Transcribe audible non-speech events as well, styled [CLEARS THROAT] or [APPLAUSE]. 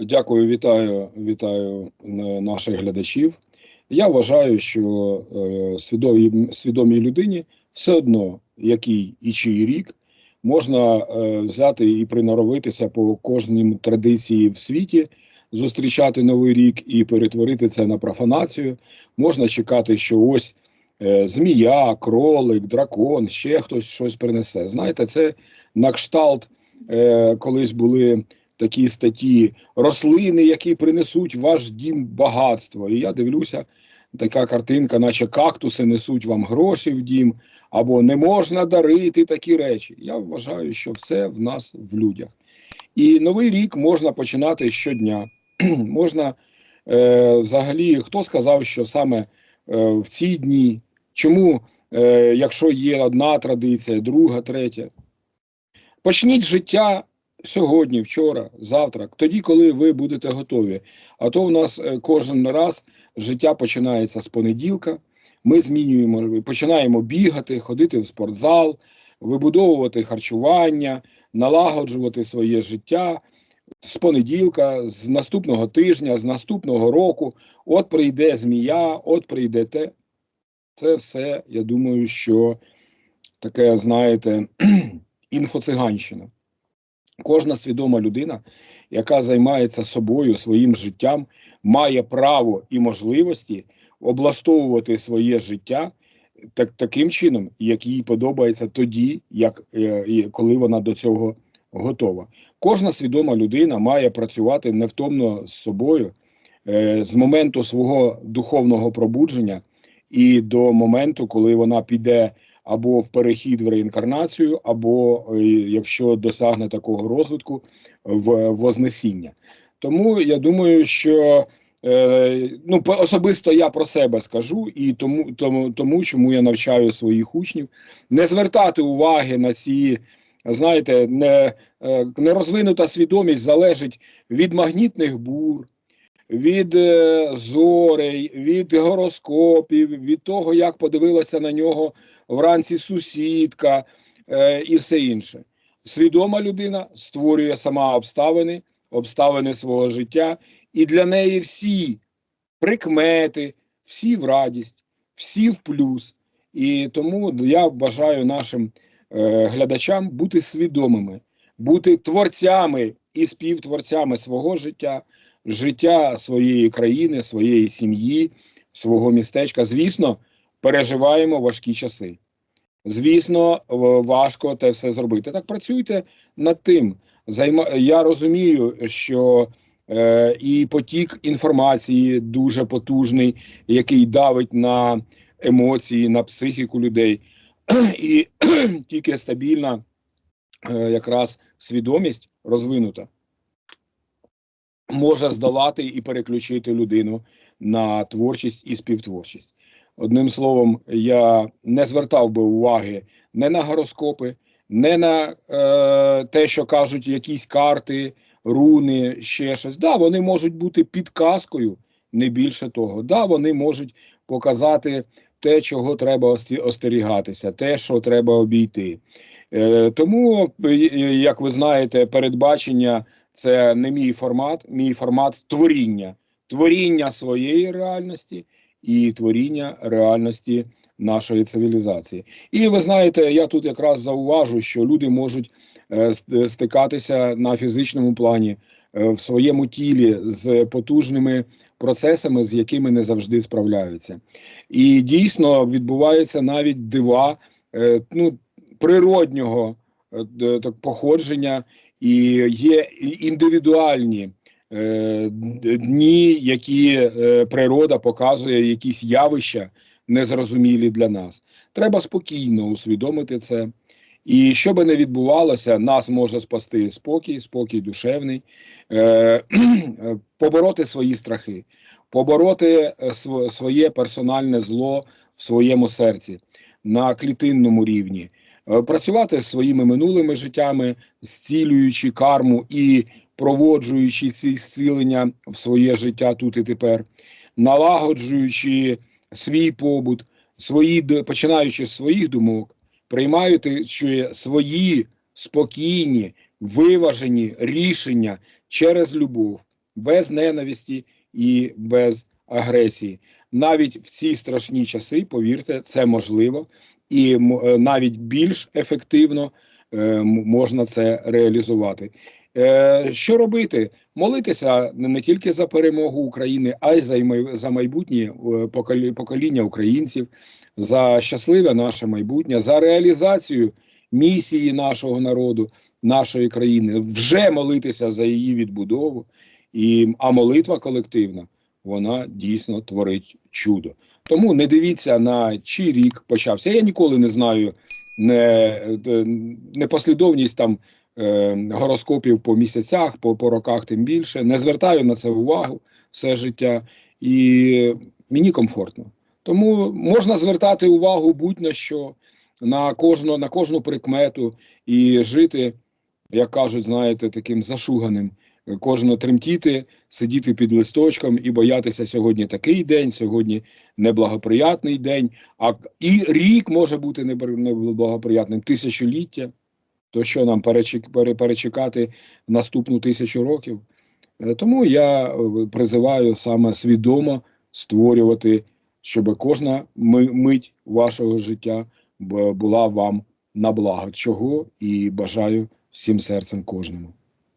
Дякую, вітаю, вітаю е, наших глядачів. Я вважаю, що е, свідомій, свідомій людині все одно, який і чий рік, можна е, взяти і приноровитися по кожній традиції в світі, зустрічати новий рік і перетворити це на профанацію. Можна чекати, що ось змія, кролик, дракон, ще хтось щось принесе. Знаєте, це на кшталт колись були такі статті рослини, які принесуть ваш дім багатство. І я дивлюся, така картинка, наче кактуси несуть вам гроші в дім, або не можна дарити такі речі. Я вважаю, що все в нас в людях. І новий рік можна починати щодня. [CLEARS THROAT] можна е, взагалі, хто сказав, що саме е, в ці дні, чому, е, якщо є одна традиція, друга, третя, почніть життя сьогодні, вчора, завтра, тоді, коли ви будете готові. А то в нас е, кожен раз життя починається з понеділка. Ми змінюємо, починаємо бігати, ходити в спортзал, вибудовувати харчування, налагоджувати своє життя з понеділка, з наступного тижня, з наступного року. От прийде змія, от прийде те. Це все, я думаю, що таке, знаєте, [CLEARS THROAT] інфоциганщина. Кожна свідома людина, яка займається собою, своїм життям, має право і можливості облаштовувати своє життя так, таким чином, як їй подобається тоді, як е, коли вона до цього готова. Кожна свідома людина має працювати невтомно з собою е, з моменту свого духовного пробудження і до моменту, коли вона піде або в перехід в реінкарнацію, або е, якщо досягне такого розвитку, в вознесіння. Тому я думаю, що е, ну особисто я про себе скажу, і тому, тому, тому чому я навчаю своїх учнів, не звертати уваги на ці. Знаєте, не, е, нерозвинута свідомість залежить від магнітних бур, від е, зорей, від гороскопів, від того, як подивилася на нього вранці сусідка е, і все інше. Свідома людина створює сама обставини, обставини свого життя, і для неї всі прикмети, всі в радість, всі в плюс. І тому я бажаю нашим е, глядачам бути свідомими, бути творцями і співтворцями свого життя життя своєї країни, своєї сім'ї, свого містечка. Звісно, переживаємо важкі часи. Звісно, важко те все зробити. Так працюйте над тим. Я розумію, що е, і потік інформації дуже потужний, який давить на емоції, на психіку людей, [CLEARS THROAT] і [CLEARS THROAT] тільки стабільна е, якраз свідомість розвинута може здолати і переключити людину на творчість і співтворчість. Одним словом, я не звертав би уваги не на гороскопи, не на е, те, що кажуть якісь карти, руни, ще щось. Да, вони можуть бути підказкою, не більше того. Да, вони можуть показати те, чого треба остерігатися, те, що треба обійти. Е, Тому, як ви знаєте, передбачення це не мій формат, мій формат творіння, творіння своєї реальності і творіння реальності нашої цивілізації. І ви знаєте, я тут якраз зауважу, що люди можуть е, стикатися на фізичному плані е, в своєму тілі з потужними процесами, з якими не завжди справляються. І дійсно відбуваються навіть дива е, ну, природнього походження і є індивідуальні е, дні, які е, природа показує якісь явища незрозумілі для нас. Треба спокійно усвідомити це. І що би не відбувалося, нас може спасти спокій, спокій душевний, е, [CLEARS THROAT] побороти свої страхи, побороти своє персональне зло в своєму серці на клітинному рівні. Е, працювати своїми минулими життями, зцілюючи карму і проводжуючи ці зцілення в своє життя тут і тепер, налагоджуючи свій побут, свої починаючи з своїх думок, приймаючи свої спокійні, виважені рішення через любов, без ненависті і без агресії. Навіть в ці страшні часи, повірте, це можливо, і е, навіть більш ефективно е, можна це реалізувати. Е, Що робити? Молитися не тільки за перемогу України, а й за майбутнє покоління українців, за щасливе наше майбутнє, за реалізацію місії нашого народу, нашої країни, вже молитися за її відбудову. І, а молитва колективна, вона дійсно творить чудо. Тому не дивіться на чий рік почався. Я ніколи не знаю не, е, непослідовність там е, гороскопів по місяцях, по, по роках, тим більше. Не звертаю на це увагу все життя, і мені комфортно. Тому можна звертати увагу будь-на що, на кожну, на кожну прикмету і жити, як кажуть, знаєте, таким зашуганим. Кожно тремтіти, сидіти під листочком і боятися сьогодні такий день, сьогодні неблагоприятний день, а і рік може бути неблагоприятним, тисячоліття. То що нам перечекати наступну тисячу років? Е, Тому я е, призиваю саме свідомо створювати, щоб кожна мить вашого життя була вам на благо, чого і бажаю всім серцем кожному.